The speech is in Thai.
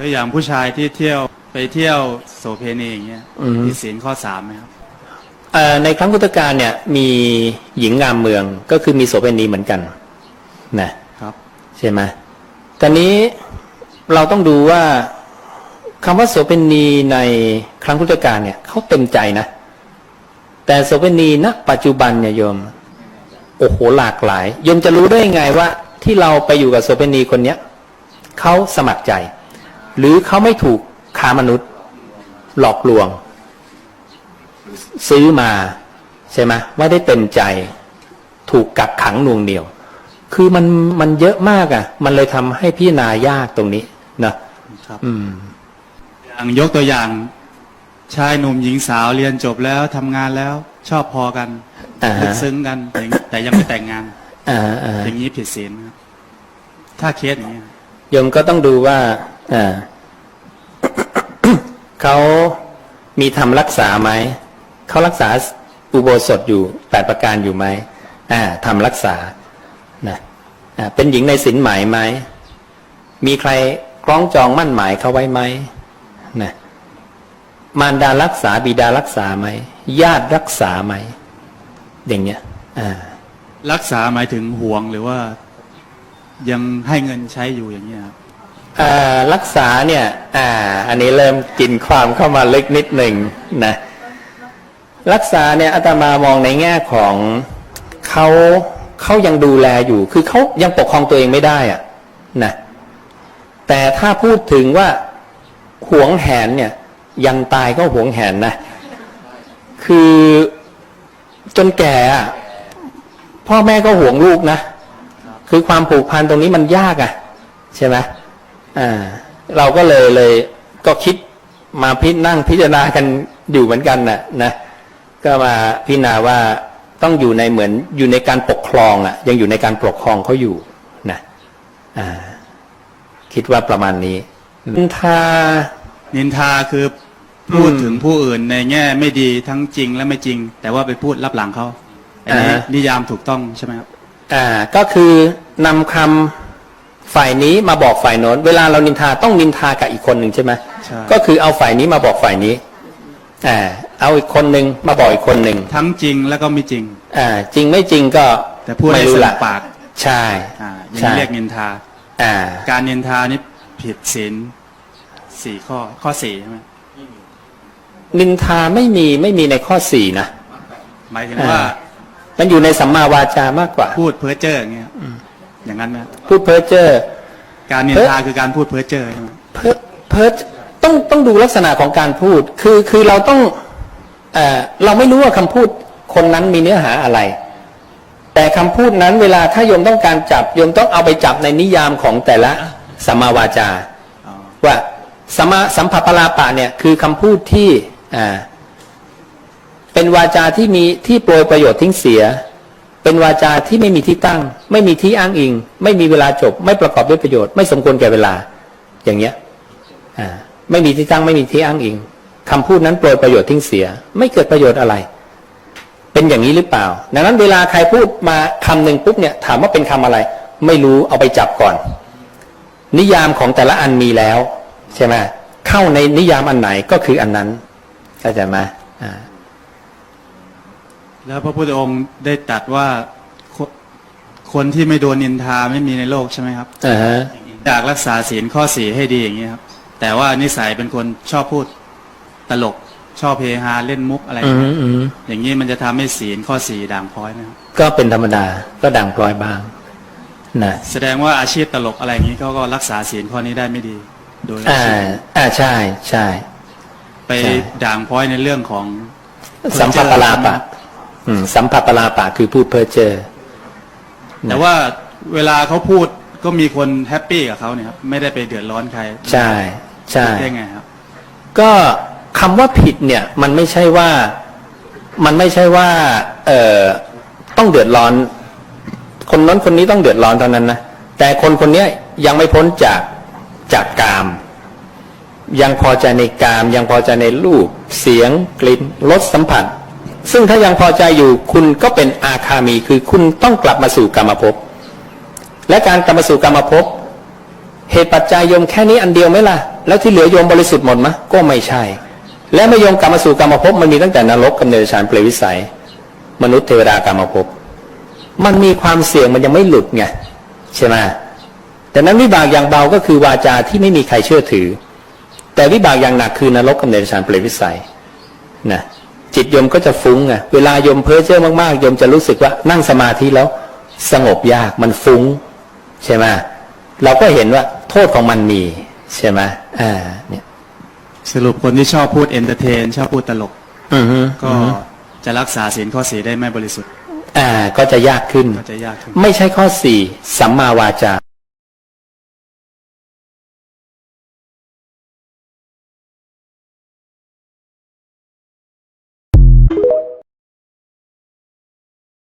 ตัวอย่างผู้ชายที่เที่ยวไปเที่ยวโสเพณีอย่างเงี้ยอืมผิดศีลข้อสามไหมครับ เอ่อในครั้งพุทธกาลเนี่ยมีหญิงงามเมืองก็คือมีโสเภณีเหมือนกันนะครับ ใช่ไหมตอนนี้เราต้องดูว่าคำว่าโสเภณีในครั้งพุทธกาลเนี่ยเขาเต็มใจนะ แต่โสเภณีณปัจจุบันเนี่ยโยมโอ้โหหลากหลายโยมจะรู้ได้ยังไงว่าที่เราไปอยู่กับโสเภณีคนเนี้ยเขาสมัครใจ หรือเขาไม่ถูกค้ามนุษย์ หลอกลวง ซื้อมาใช่ไหมไม่ได้เต็มใจ ถูกกักขังหน่วงเหนียว คือมันมันเยอะมากอะ่ะ มันเลยทำให้พี่นายากตรงนี้นะครับอืมอย่างยกตัวอย่างชายหนุ่มหญิงสาวเรียนจบแล้วทำงานแล้วชอบพอกันอ่าฮะลึกซึ้งกันแต่แต่ยังไม่แต่งงานอ่าอ่าอย่างนี้ผิดศีลไหมครับถ้าเคสอย่างนี้ยโยมก็ต้องดูว่าอ่า เขามีทำรักษาไหม เขารักษาอุโบสถอยู่แปดประการอยู่ไหมอ่าทำรักษานะอ่าเป็นหญิงในศีลหมายไหม มีใครคล้องจองมั่นหมายเขาไว้ไหมนะมารดารักษาบิดารักษาไหม ญาติรักษาไหมอย่างเนี้ยอ่ารักษาหมายถึงห่วงหรือว่า ยังให้เงินใช้อยู่อย่างนี้ยครับ รักษาเนี่ยอ่าอันนี้เริ่มกินความเข้ามาลึกนิดหนึ่งนะรักษาเนี่ยอาตมามองในแง่ของเขาเขายังดูแลอยู่ คือเขายังปกครองตัวเองไม่ได้อะนะแต่ถ้าพูดถึงว่าหวงแหนเนี่ย ยันตายก็หวงแหนนะ คือจนแก่อะพ่อแม่ก็หวงลูกนะ คือความผูกพันตรงนี้มันยากอะ ใช่ไหม อ่าเราก็เลยเลยก็คิดมาพินั่งพิจารณากันอยู่เหมือนกันนะนะก็มาพิจารณาว่าต้องอยู่ในเหมือนอยู่ในการปกครองอะยังอยู่ในการปกครองเขาอยู่นะอ่าคิดว่าประมาณนี้ถ้านินทาคือพูดอืมถึงผู้อื่นในแง่ไม่ดีทั้งจริงและไม่จริง แต่ว่าไปพูดรับหลังเขาอันนี้อ่านิยามถูกต้องใช่ไหมครับอ่าก็คือนำคำ ฝ่ายนี้มาบอกฝ่ายโน้น เวลาเรานินทาต้องนินทากับอีกคนหนึ่งใช่ไหมใช่ก็คือเอาฝ่ายนี้มาบอกฝ่ายนี้อ่าเอาอีกคนหนึ่งมาบอกอีกคนหนึ่งทั้งจริงแล้วก็ไม่จริงอ่าจริงไม่จริงก็แต่พูดไม่ให้รู้สนุละกปากใช่อ่าอย่างใช่นี้เรียกนินทาอ่าการนินทานี่ผิดศีลสี่ข้อข้อสี่ใช่ไหมนินทาไม่มีไม่มีในข้อสี่นะหมายถึงว่าอ่ามันอยู่ในสัมมาวาจามากกว่า พูดเพ้อเจ้ออย่างเงี้ย อย่างนั้นไหมพูดเพ้อเจ้อการนินเพ้อทาคือการพูดเพ้อเจ้อใช่ไหมเพ้อเพ้อต้องต้องดูลักษณะของการพูด คือคือเราต้องเออเราไม่รู้ว่าคำพูดคนนั้นมีเนื้อหาอะไร แต่คำพูดนั้นเวลาถ้าโยมต้องการจับโยมต้องเอาไปจับในนิยามของแต่ละสัมมาวาจาอ๋อว่าสัมมาสัมผัสปลาปะเนี่ยคือคำพูดที่อ่าเป็นวาจาที่มีที่โปรยประโยชน์ทิ้งเสีย เป็นวาจาที่ไม่มีที่ตั้ง ไม่มีที่อ้างอิง ไม่มีเวลาจบ ไม่ประกอบด้วยประโยชน์ไม่สมควรแก่เวลา อย่างเงี้ยอ่าไม่มีที่ตั้งไม่มีที่อ้างอิงคำพูดนั้นโปรยประโยชน์ทิ้งเสีย ไม่เกิดประโยชน์อะไร เป็นอย่างนี้หรือเปล่า ดังนั้นเวลาใครพูดมาคำหนึ่งปุ๊บเนี่ย ถามว่าเป็นคำอะไร ไม่รู้เอาไปจับก่อน นิยามของแต่ละอันมีแล้ว ใช่ไหมเข้าในนิยามอันไหนก็คืออันนั้นเข้าใจไหมอ่า แล้วพระพุทธองค์ได้ตรัดว่าคนคนที่ไม่โดนนินทาไม่มีในโลกใช่ไหมครับอ่าฮะอยากรักษาศีลข้อสี่ให้ดีอย่างนี้ยครับ แต่ว่านิสัยเป็นคนชอบพูดตลกชอบเฮฮาเล่นมุกอะไรออืย่างมเงี้ยอืมอย่างนี้มันจะทำให้ศีลข้อสี่ด่างพร้อยนะครับก็เป็นธรรมดาก็ด่างพลอยบ้างนะแสดงว่าอาชีพตลกอะไรอย่างนี้เขาก็รักษาศีลข้อนี้ได้ไม่ดีโดยอ่าอ่าใช่ใช่ ไปด่างพร้อยในเรื่องของ สัมผัสปลาปะอืม สัมผัสปลาปะคือพูดเพ้อเจ้อแต่ว่าเวลาเขาพูดก็มีคนแฮปปี้กับเขาเนี่ยครับไม่ได้ไปเดือดร้อนใคร ใช่ใช่ได้ไงครับ ก็คำว่าผิดเนี่ย มันไม่ใช่ว่ามันไม่ใช่ว่า เอ่อต้องเดือดร้อน คนนั้นคนนี้ต้องเดือดร้อนเท่านั้นนะแต่คนคนเนี้ยยังไม่พ้นจากจากกาม ยังพอใจในกาม ยังพอใจในรูป เสียงกลิ่นรสสัมผัส ซึ่งถ้ายังพอใจอยู่คุณก็เป็นอาคามีคือคุณต้องกลับมาสู่กรรมภพและการกลับมาสู่กรรมภพเหตุปัจจัยโยมแค่นี้อันเดียวไหมล่ะ แล้วที่เหลือโยมบริสุทธิ์หมดมะก็ไม่ใช่ และไม่โยมกลับมาสู่กรรมภพมันมีตั้งแต่นรกกำเนิดฌานเปรวิสัย มนุษย์เทวดากรรมภพมันมีความเสี่ยงมันยังไม่หลุดไงใช่ไหมแต่นั้นวิบากอย่างเบาก็คือวาจาที่ไม่มีใครเชื่อถือ แต่วิบากอย่างหนักคือนรกกำเนิดฌานเปรวิสัยนะ จิตโยมก็จะฟุ้งไงเวลาโยมเพ้อเจ้อมากๆโยมจะรู้สึกว่านั่งสมาธิแล้วสงบยากมันฟุ้ง ใช่ไหมเราก็เห็นว่าโทษของมันมีใช่ไหมอ่าเนี่ยสรุปคนที่ชอบพูดเอนเตอร์เทน ชอบพูดตลกอือฮึก็จะรักษาศีลข้อสีได้ไม่บริสุทธิ์ อ่า ก็จะยากขึ้นก็จะยากขึ้นไม่ใช่ข้อสี่สัมมาวาจา